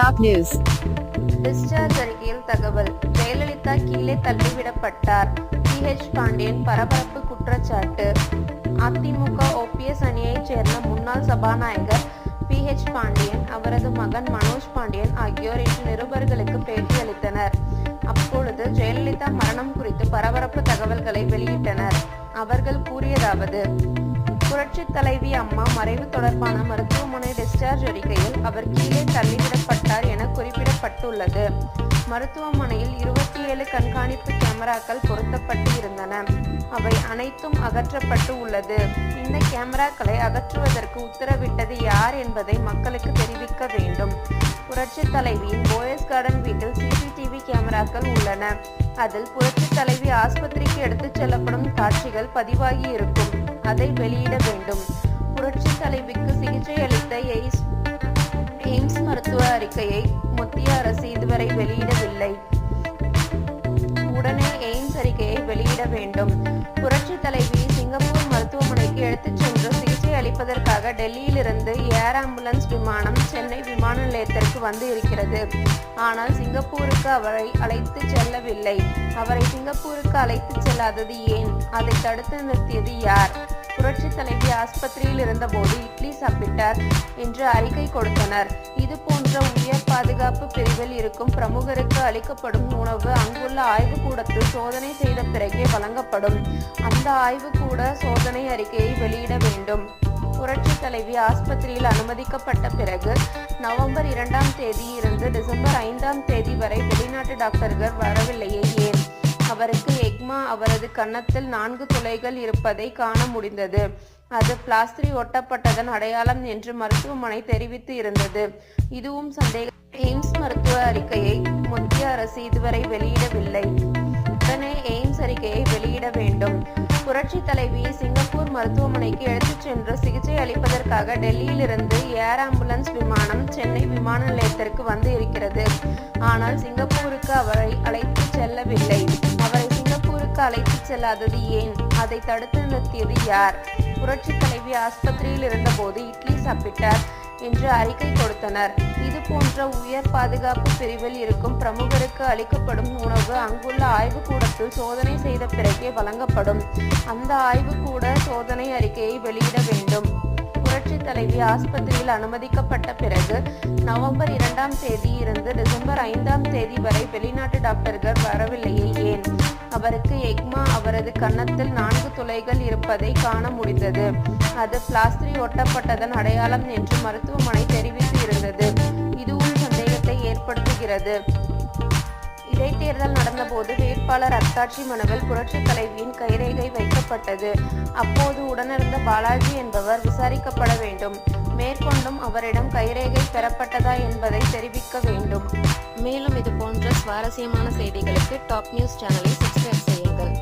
Top news. Discharge அறிக்கையில் தகவல். ஜெயலலிதா கீழே தள்ளிவிடப்பட்டார். பிஹெச் பாண்டியன் பரபரப்பு குற்றச்சாட்டு. அதிமுக ஓபிஎஸ் அணியைச் சேர்ந்த முன்னாள் சபாநாயகர் பிஹெச் பாண்டியன் அவரது மகன் மனோஜ் பாண்டியன் ஆகியோர் இன்று நிருபர்களுக்கு பேட்டியளித்தனர் அப்பொழுது ஜெயலலிதா மரணம் குறித்து பரபரப்பு தகவல்களை வெளியிட்டனர். அவர்கள் கூறியதாவது புரட்சி தலைவி அம்மா மறைவு தொடர்பான மருத்துவமனை டிஸ்சார்ஜ் அறிக்கையில் அவர் கீழே தள்ளிவிடப்பட்டார் என குறிப்பிடப்பட்டுள்ளது. மருத்துவமனையில் இருபத்தி ஏழு கண்காணிப்பு கேமராக்கள் பொருத்தப்பட்டு இருந்தன. அவை அனைத்தும் அகற்றப்பட்டு உள்ளது. இந்த கேமராக்களை அகற்றுவதற்கு உத்தரவிட்டது யார் என்பதை மக்களுக்கு தெரிவிக்க வேண்டும். புரட்சி தலைவியின் போயஸ் கார்டன் வீட்டில் சிசிடிவி கேமராக்கள் உள்ளன. அதில் புரட்சி தலைவி ஆஸ்பத்திரிக்கு எடுத்துச் செல்லப்படும் காட்சிகள் பதிவாகி இருக்கும். அதை வெளியிட வேண்டும். புரட்சி தலைவிக்கு சிகிச்சை அளித்த எய்ஸ் எய்ம்ஸ் மருத்துவ அறிக்கையை மத்திய அரசு இதுவரை வெளியிடவில்லை. உடனே எய்ம்ஸ் அறிக்கையை வெளியிட வேண்டும். புரட்சி தலைவி சிங்கப்பூர் மருத்துவமனைக்கு எடுத்துச் சென்று சிகிச்சை அளிப்பதற்காக டெல்லியிலிருந்து ஏர் ஆம்புலன்ஸ் விமானம் சென்னை விமான நிலையத்திற்கு வந்து இருக்கிறது. ஆனால் சிங்கப்பூருக்கு அவரை அழைத்து செல்லவில்லை. அவரை சிங்கப்பூருக்கு அழைத்து செல்லாதது ஏன்? அதை தடுத்து நிறுத்தியது யார்? புரட்சி தலைவி ஆஸ்பத்திரியில் இருந்தபோது இட்லி சாப்பிட்டார் என்று அறிக்கை கொடுத்தனர். இது போன்ற உயர் பாதுகாப்பு பிரிவில் இருக்கும் பிரமுகருக்கு அளிக்கப்படும் உணவு அங்குள்ள ஆய்வுக்கூடத்தில் சோதனை செய்த பிறகே வழங்கப்படும். அந்த ஆய்வுக்கூட சோதனை அறிக்கையை வெளியிட வேண்டும். புரட்சி தலைவி ஆஸ்பத்திரியில் அனுமதிக்கப்பட்ட பிறகு நவம்பர் இரண்டாம் தேதி இருந்து டிசம்பர் ஐந்தாம் தேதி வரை வெளிநாட்டு டாக்டர்கள் வரவில்லையே ஏன்? அவருக்கு எக்மா அவரது கன்னத்தில் நான்கு துளைகள் இருப்பதை காண முடிந்தது. அது பிளாஸ்திரி ஒட்டப்பட்டதன் அடையாளம் என்று மருத்துவமனை தெரிவித்து இருந்தது. இதுவும் சந்தேகம் எய்ம்ஸ் மருத்துவ அறிக்கையை மத்திய அரசு இதுவரை வெளியிடவில்லை. உடனே எய்ம்ஸ் அறிக்கையை வெளியிட வேண்டும். புரட்சி தலைவி சிங்கப்பூர் மருத்துவமனைக்கு எடுத்துச் சென்று சிகிச்சை அளிப்பதற்காக டெல்லியிலிருந்து ஏர் ஆம்புலன்ஸ் விமானம் சென்னை விமான நிலையத்திற்கு வந்து இருக்கிறது. ஆனால் சிங்கப்பூருக்கு அவரை அழைத்து செல்லவில்லை. அவரை சிங்கப்பூருக்கு அழைத்து செல்லாதது ஏன்? அதை தடுத்து நிறுத்தியது யார்? புரட்சி தலைவி ஆஸ்பத்திரியில் இருந்தபோது இட்லி சாப்பிட்டார். என்று அறிக்கை கொடுத்தனர். இது போன்ற உயர் பாதுகாப்பு பிரிவில் இருக்கும் பிரமுகருக்கு அளிக்கப்படும் உணவு அங்குள்ள ஆய்வுக்கூடத்தில் சோதனை செய்த பிறகே வழங்கப்படும். அந்த ஆய்வுக்கூட சோதனை அறிக்கையை வெளியிட வேண்டும். புரட்சி தலைவி ஆஸ்பத்திரியில் அனுமதிக்கப்பட்ட பிறகு நவம்பர் இரண்டாம் தேதி இருந்து டிசம்பர் ஐந்தாம் தேதி வரை வெளிநாட்டு டாக்டர்கள் வரவில்லையே ஏன்? அவருக்கு எக்மா அவரது கன்னத்தில் நான்கு துளைகள் இருப்பதை காண முடிந்தது. அது பிளாஸ்டரி ஒட்டப்பட்டதன் அடையாளம் என்று மருத்துவமனை தெரிவித்து இருந்தது. இதுவும் சந்தேகத்தை ஏற்படுத்துகிறது. இடைத்தேர்தல் நடந்தபோது வேட்பாளர் அத்தாட்சி மனுவில் புரட்சி தலைவியின் கைரேகை வைக்கப்பட்டது. அப்போது உடனிருந்த பாலாஜி என்பவர் விசாரிக்கப்பட வேண்டும். மேற்கொண்டும் அவரிடம் கைரேகை பெறப்பட்டதா என்பதை தெரிவிக்க வேண்டும். மேலும் இது போன்ற சுவாரஸ்யமான செய்திகளுக்கு டாப் நியூஸ் சேனலை சப்ஸ்கிரைப் செய்யுங்கள்.